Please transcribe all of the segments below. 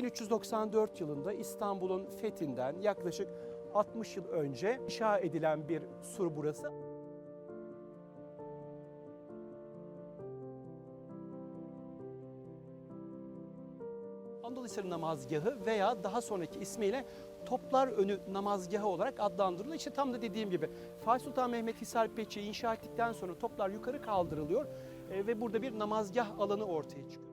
1394 yılında İstanbul'un fethinden yaklaşık 60 yıl önce inşa edilen bir sur burası. Anadoluhisarı namazgahı veya daha sonraki ismiyle Toplar Önü namazgahı olarak adlandırılıyor. İşte tam da dediğim gibi Fatih Sultan Mehmet Hisar Peçi inşa ettikten sonra toplar yukarı kaldırılıyor e, ve burada bir namazgah alanı ortaya çıkıyor.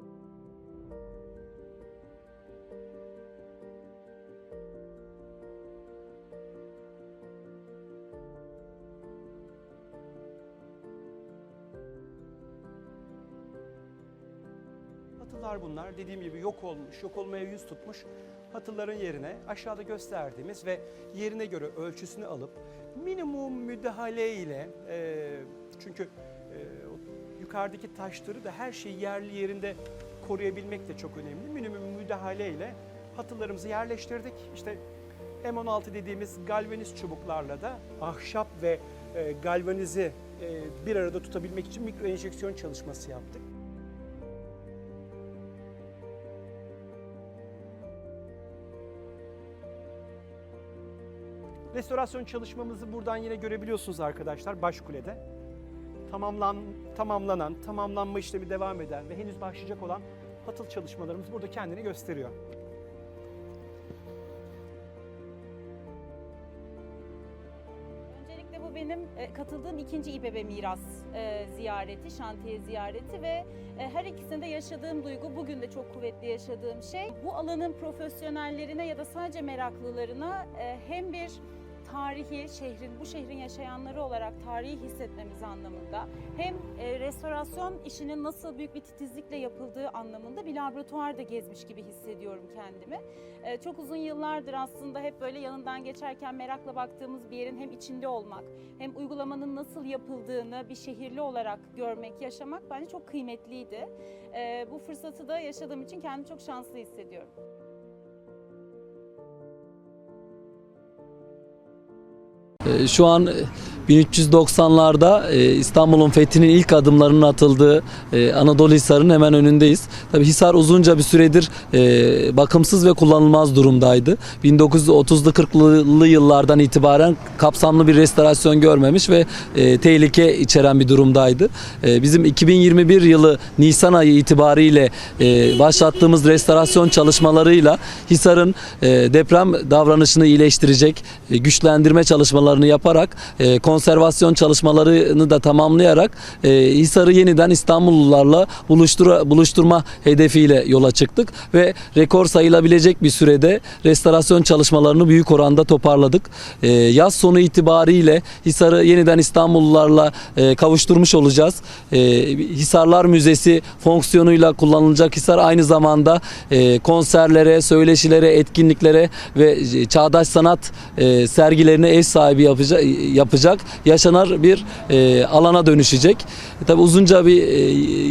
Hatılar bunlar. Dediğim gibi yok olmuş, yok olmaya yüz tutmuş hatıların yerine aşağıda gösterdiğimiz ve yerine göre ölçüsünü alıp minimum müdahale ile e, çünkü e, yukarıdaki taşları da her şeyi yerli yerinde koruyabilmek de çok önemli. Minimum müdahale ile hatılarımızı yerleştirdik. İşte M16 dediğimiz galvaniz çubuklarla da ahşap ve e, galvanizi e, bir arada tutabilmek için mikro enjeksiyon çalışması yaptık. Restorasyon çalışmamızı buradan yine görebiliyorsunuz arkadaşlar Başkule'de. Tamamlan, tamamlanan, tamamlanma işlemi devam eden ve henüz başlayacak olan hatıl çalışmalarımız burada kendini gösteriyor. Öncelikle bu benim e, katıldığım ikinci İBB Miras e, ziyareti, şantiye ziyareti ve e, her ikisinde yaşadığım duygu bugün de çok kuvvetli yaşadığım şey. Bu alanın profesyonellerine ya da sadece meraklılarına hem bir tarihi, şehrin, bu şehrin yaşayanları olarak tarihi hissetmemiz anlamında hem e, restorasyon işinin nasıl büyük bir titizlikle yapıldığı anlamında bir laboratuvar da gezmiş gibi hissediyorum kendimi. E, çok uzun yıllardır aslında hep böyle yanından geçerken merakla baktığımız bir yerin hem içinde olmak, hem uygulamanın nasıl yapıldığını bir şehirli olarak görmek, yaşamak bence çok kıymetliydi. E, bu fırsatı da yaşadığım için kendimi çok şanslı hissediyorum. Şu an 1390'larda e, İstanbul'un fethinin ilk adımlarının atıldığı e, Anadolu Hisarı'nın hemen önündeyiz. Tabii Hisar uzunca bir süredir e, bakımsız ve kullanılmaz durumdaydı. 1930'lu 40'lı yıllardan itibaren kapsamlı bir restorasyon görmemiş ve e, tehlike içeren bir durumdaydı. E, Bizim 2021 yılı Nisan ayı itibariyle e, başlattığımız restorasyon çalışmalarıyla Hisar'ın e, deprem davranışını iyileştirecek e, güçlendirme çalışmalarını yaparak e, konservasyon çalışmalarını da tamamlayarak e, Hisar'ı yeniden İstanbullularla buluştura, buluşturma hedefiyle yola çıktık ve rekor sayılabilecek bir sürede restorasyon çalışmalarını büyük oranda toparladık. E, yaz sonu itibariyle Hisar'ı yeniden İstanbullularla e, kavuşturmuş olacağız. E, Hisarlar Müzesi fonksiyonuyla kullanılacak Hisar aynı zamanda e, konserlere, söyleşilere, etkinliklere ve e, çağdaş sanat e, sergilerine ev sahibi yapacak, yapacak yaşanar bir e, alana dönüşecek. E, Tabii uzunca bir e,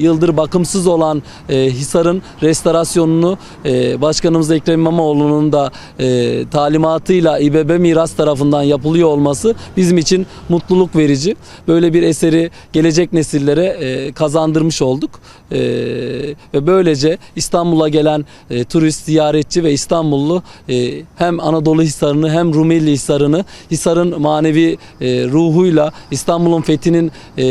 yıldır bakımsız olan e, Hisar'ın restorasyonunu e, Başkanımız Ekrem İmamoğlu'nun da e, talimatıyla İBB Miras tarafından yapılıyor olması bizim için mutluluk verici. Böyle bir eseri gelecek nesillere e, kazandırmış olduk. E, ve böylece İstanbul'a gelen e, turist, ziyaretçi ve İstanbullu e, hem Anadolu Hisarı'nı hem Rumeli Hisarı'nı Hisar'ın manevi e, ruhuyla İstanbul'un fethinin e,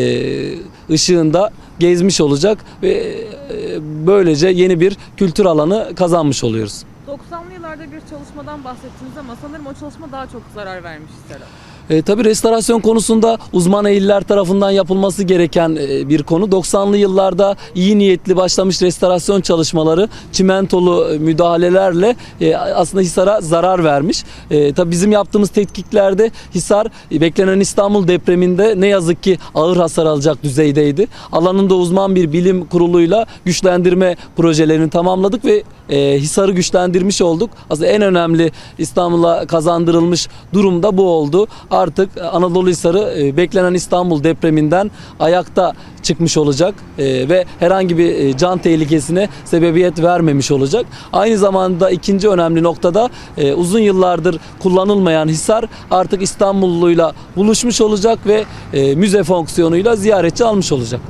ışığında gezmiş olacak ve e, böylece yeni bir kültür alanı kazanmış oluyoruz. 90'lı yıllarda bir çalışmadan bahsettiniz ama sanırım o çalışma daha çok zarar vermiş Hisar'a. E, tabii restorasyon konusunda uzman ehiller tarafından yapılması gereken e, bir konu. 90'lı yıllarda iyi niyetli başlamış restorasyon çalışmaları çimentolu e, müdahalelerle e, aslında Hisar'a zarar vermiş. E, tabii bizim yaptığımız tetkiklerde Hisar e, beklenen İstanbul depreminde ne yazık ki ağır hasar alacak düzeydeydi. Alanında uzman bir bilim kuruluyla güçlendirme projelerini tamamladık ve e, Hisar'ı güçlendirmiş olduk. Aslında en önemli İstanbul'a kazandırılmış durum da bu oldu. Artık Anadolu Hisarı e, beklenen İstanbul depreminden ayakta çıkmış olacak e, ve herhangi bir e, can tehlikesine sebebiyet vermemiş olacak. Aynı zamanda ikinci önemli noktada e, uzun yıllardır kullanılmayan Hisar artık İstanbulluyla buluşmuş olacak ve e, müze fonksiyonuyla ziyaretçi almış olacak.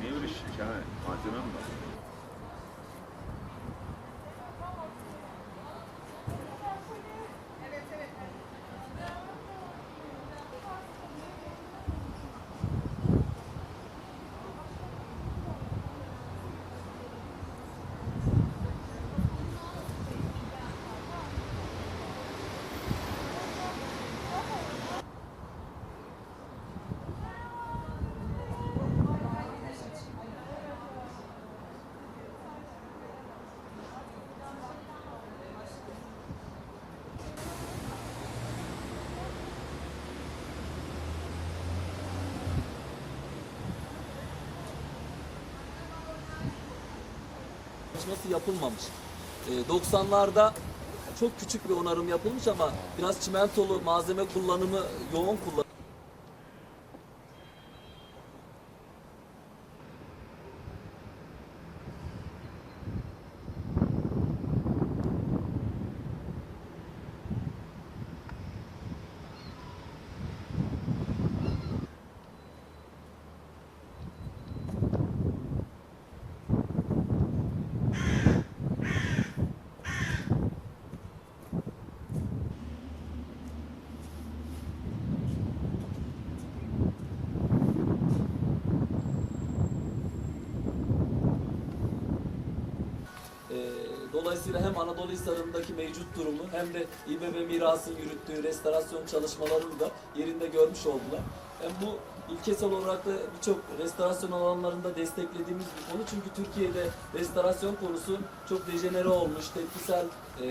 Niye böyle şikayet malzeme mi? Çalışması yapılmamış. Ee, 90'larda çok küçük bir onarım yapılmış ama biraz çimentolu malzeme kullanımı yoğun kullanılmış. Dolayısıyla hem Anadolu Hisarı'ndaki mevcut durumu hem de İBB Miras'ın yürüttüğü restorasyon çalışmalarını da yerinde görmüş oldular. Hem bu ilkesel olarak da birçok restorasyon alanlarında desteklediğimiz bir konu. Çünkü Türkiye'de restorasyon konusu çok dejenere olmuş, tepkisel e,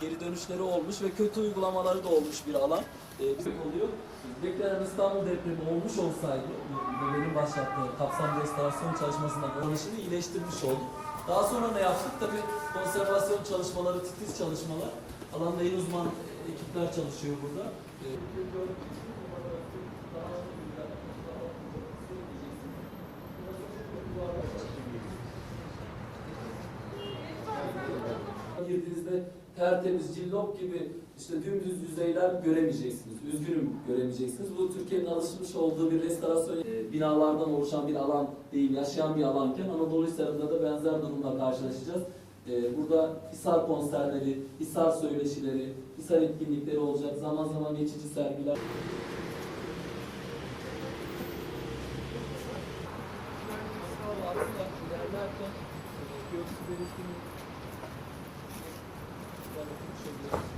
geri dönüşleri olmuş ve kötü uygulamaları da olmuş bir alan. E, bizim oluyor. Beklenen İstanbul depremi olmuş olsaydı, benim başlattığı kapsamlı restorasyon çalışmasından kullanışını iyileştirmiş olduk. Daha sonra ne yaptık? Tabii konservasyon çalışmaları, titiz çalışmalar. Alanda en uzman ekipler çalışıyor burada. girdiğinizde tertemiz, cillop gibi işte dümdüz yüzeyler göremeyeceksiniz. Üzgünüm göremeyeceksiniz. Bu Türkiye'nin alışmış olduğu bir restorasyon e, binalardan oluşan bir alan değil, yaşayan bir alanken Anadolu Hisarı'nda da benzer durumla karşılaşacağız. E, burada Hisar konserleri, Hisar söyleşileri, Hisar etkinlikleri olacak. Zaman zaman geçici sergiler. Fakat